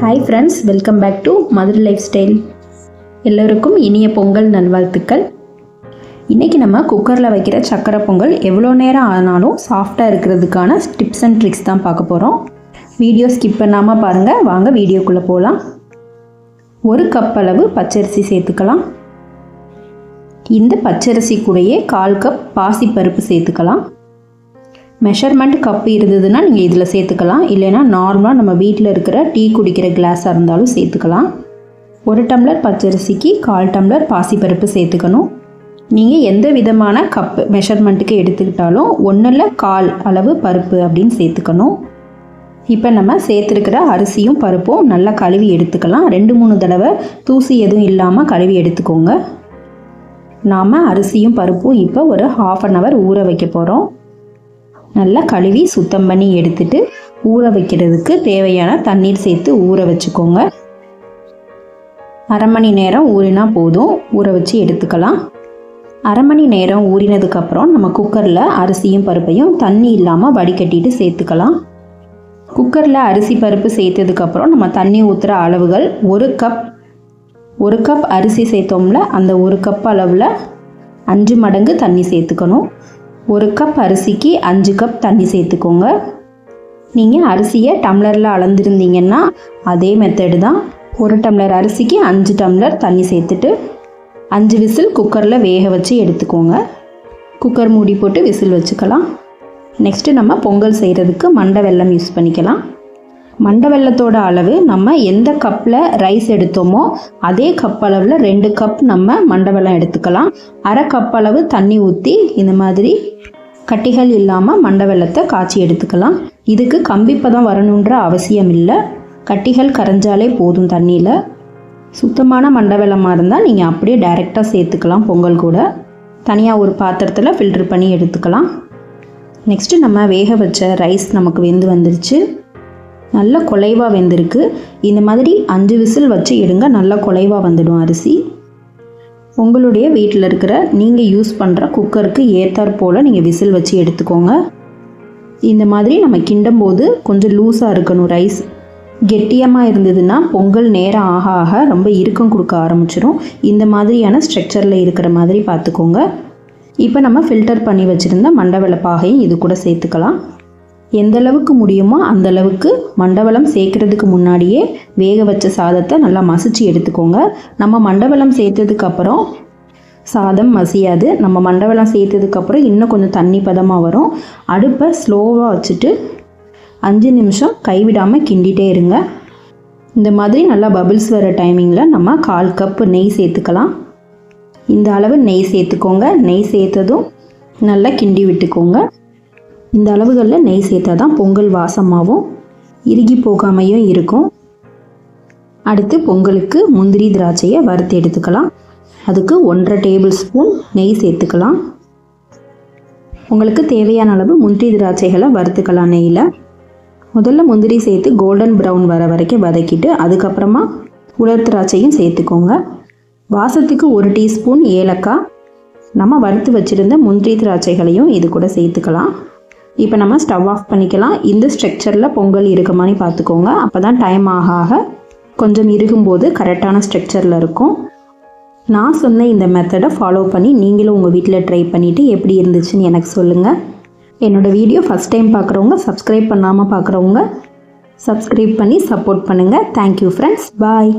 Hi friends welcome back to Madurai lifestyle எல்லோருக்கும் இனிய பொங்கல் நல்வாழ்த்துக்கள். இன்றைக்கி நம்ம குக்கரில் வைக்கிற சக்கரை பொங்கல் எவ்வளோ நேரம் ஆனாலும் சாஃப்டாக இருக்கிறதுக்கான டிப்ஸ் அண்ட் ட்ரிக்ஸ் தான் பார்க்க போகிறோம் வீடியோ ஸ்கிப் பண்ணாமல் பாருங்கள் வாங்க வீடியோக்குள்ளே போகலாம் ஒரு கப் அளவு பச்சரிசி சேர்த்துக்கலாம். இந்த பச்சரிசி கூடயே கால் கப் பாசிப்பருப்பு சேர்த்துக்கலாம். மெஷர்மெண்ட் கப் இருந்ததுன்னா நீங்கள் இதில் சேர்த்துக்கலாம். இல்லைன்னா நார்மலாக நம்ம வீட்டில் இருக்கிற டீ குடிக்கிற கிளாஸாக இருந்தாலும் சேர்த்துக்கலாம். ஒரு டம்ளர் பச்சரிசிக்கு கால் டம்ளர் பாசிப்பருப்பு சேர்த்துக்கணும். நீங்கள் எந்த விதமான கப் மெஷர்மெண்ட்டுக்கு எடுத்துக்கிட்டாலும் ஒன்றில் கால் அளவு பருப்பு அப்படின்னு சேர்த்துக்கணும். இப்போ நம்ம சேர்த்துருக்கிற அரிசியும் பருப்பும் நல்லா கழுவி எடுத்துக்கலாம். ரெண்டு மூணு தடவை தூசி எதுவும் இல்லாமல் கழுவி எடுத்துக்கோங்க. நாம் அரிசியும் பருப்பும் இப்போ ஒரு ஹாஃப் அன் ஹவர் ஊற வைக்க போகிறோம் நல்லா கழுவி சுத்தம் பண்ணி எடுத்துட்டு ஊற வைக்கிறதுக்கு தேவையான தண்ணீர் சேர்த்து ஊற வச்சுக்கோங்க. அரை மணி நேரம் ஊறினா போதும். ஊற வச்சு எடுத்துக்கலாம். அரை மணி நேரம் ஊறினதுக்கப்புறம் நம்ம குக்கரில் அரிசியும் பருப்பையும் தண்ணி இல்லாமல் வடிகட்டிட்டு சேர்த்துக்கலாம். குக்கரில் அரிசி பருப்பு சேர்த்ததுக்கப்புறம் நம்ம தண்ணி ஊற்றுற அளவுகள் ஒரு கப். ஒரு கப் அரிசி சேர்த்தோம்ல அந்த ஒரு கப் அளவில் அஞ்சு மடங்கு தண்ணி சேர்த்துக்கணும். ஒரு கப் அரிசிக்கு அஞ்சு கப் தண்ணி சேர்த்துக்கோங்க. நீங்கள் அரிசியை டம்ளரில் அளந்துருந்தீங்கன்னா அதே மெத்தடு தான். ஒரு டம்ளர் அரிசிக்கு அஞ்சு டம்ளர் தண்ணி சேர்த்துட்டு அஞ்சு விசில் குக்கரில் வேக வச்சு எடுத்துக்கோங்க. குக்கர் மூடி போட்டு விசில் வச்சுக்கலாம். நெக்ஸ்ட்டு நம்ம பொங்கல் செய்கிறதுக்கு மண்டை வெல்லம் யூஸ் பண்ணிக்கலாம். மண்டை வெள்ளத்தோட அளவு நம்ம எந்த கப்பில் ரைஸ் எடுத்தோமோ அதே கப் அளவில் ரெண்டு கப் நம்ம மண்டை வெள்ளம் எடுத்துக்கலாம். அரை கப் அளவு தண்ணி ஊற்றி இந்த மாதிரி கட்டிகள் இல்லாமல் மண்டை வெள்ளத்தை காய்ச்சி எடுத்துக்கலாம். இதுக்கு கம்பிப்பதம் வரணுன்ற அவசியம் இல்லை. கட்டிகள் கரைஞ்சாலே போதும் தண்ணியில். சுத்தமான மண்டை வெள்ளமாக இருந்தால் நீங்கள் அப்படியே டைரெக்டாக சேர்த்துக்கலாம் பொங்கல் கூட. தனியாக ஒரு பாத்திரத்தில் ஃபில்ட்ரு பண்ணி எடுத்துக்கலாம். நெக்ஸ்ட்டு நம்ம வேக வச்ச ரைஸ் நமக்கு வெந்து வந்துருச்சு. நல்ல குலைவாக வெந்திருக்கு. இந்த மாதிரி அஞ்சு விசில் வச்சு எடுங்க நல்லா குலைவாக வந்துடும் அரிசி. உங்களுடைய வீட்டில் இருக்கிற நீங்கள் யூஸ் பண்ணுற குக்கருக்கு ஏற்றாற் போல் நீங்கள் விசில் வச்சு எடுத்துக்கோங்க. இந்த மாதிரி நம்ம கிண்டும் போது கொஞ்சம் லூஸாக இருக்கணும் ரைஸ் கெட்டியமாக இருந்ததுன்னா பொங்கல் நேரம் ஆக ஆக ரொம்ப இறுக்கம் கொடுக்க ஆரம்பிச்சிடும் இந்த மாதிரியான ஸ்ட்ரக்சரில் இருக்கிற மாதிரி பார்த்துக்கோங்க. இப்போ நம்ம ஃபில்டர் பண்ணி வச்சுருந்த மண்டவள பாகையும் இது கூட சேர்த்துக்கலாம். எந்த அளவுக்கு முடியுமோ அந்த அளவுக்கு மண்டவளம் சேர்க்கறதுக்கு முன்னாடியே வேக வச்ச சாதத்தை நல்லா மசிச்சு எடுத்துக்கோங்க. நம்ம மண்டவளம் சேர்த்ததுக்கப்புறம் சாதம் மசியாது. நம்ம மண்டவளம் சேர்த்ததுக்கப்புறம் இன்னும் கொஞ்சம் தண்ணி பதமாக வரும். அடுப்பை ஸ்லோவாக வச்சுட்டு அஞ்சு நிமிஷம் கைவிடாமல் கிண்டிகிட்டே இருங்க. இந்த மாதிரி நல்லா பபிள்ஸ் வர டைமிங்கில் நம்ம கால் கப்பு நெய் சேர்த்துக்கலாம். இந்த அளவு நெய் சேர்த்துக்கோங்க. நெய் சேர்த்ததும் நல்லா கிண்டி விட்டுக்கோங்க. இந்த அளவுகளில் நெய் சேர்த்தா தான் பொங்கல் வாசமாகவும் இறுகி போகாமையும் இருக்கும். அடுத்து பொங்கலுக்கு முந்திரி திராட்சையை வறுத்து எடுத்துக்கலாம். அதுக்கு ஒன்றரை டேபிள் ஸ்பூன் நெய் சேர்த்துக்கலாம். உங்களுக்கு தேவையான அளவு முந்திரி திராட்சைகளை வறுத்துக்கலாம் நெய்யில். முதல்ல முந்திரி சேர்த்து கோல்டன் ப்ரௌன் வர வரைக்கும் வதக்கிட்டு அதுக்கப்புறமா உலர் திராட்சையும் சேர்த்துக்கோங்க. வாசத்துக்கு ஒரு டீஸ்பூன் ஏலக்காய். நம்ம வறுத்து வச்சுருந்த முந்திரி திராட்சைகளையும் இது கூட சேர்த்துக்கலாம். இப்போ நம்ம ஸ்டவ் ஆஃப் பண்ணிக்கலாம். இந்த ஸ்ட்ரக்சரில் பொங்கல் இருக்குமான்னு பார்த்துக்கோங்க. அப்போ தான் டைம் ஆக ஆக கொஞ்சம் இருக்கும்போது கரெக்டான ஸ்ட்ரக்சரில் இருக்கும். நான் சொன்ன இந்த மெத்தடை ஃபாலோ பண்ணி நீங்களும் உங்கள் வீட்டில் ட்ரை பண்ணிவிட்டு எப்படி இருந்துச்சுன்னு எனக்கு சொல்லுங்கள் என்னோடய வீடியோ ஃபஸ்ட் டைம் பார்க்குறவங்க சப்ஸ்கிரைப் பண்ணாமல் பார்க்குறவங்க சப்ஸ்கிரைப் பண்ணி சப்போர்ட் பண்ணுங்கள் தேங்க்யூ ஃப்ரெண்ட்ஸ் பாய்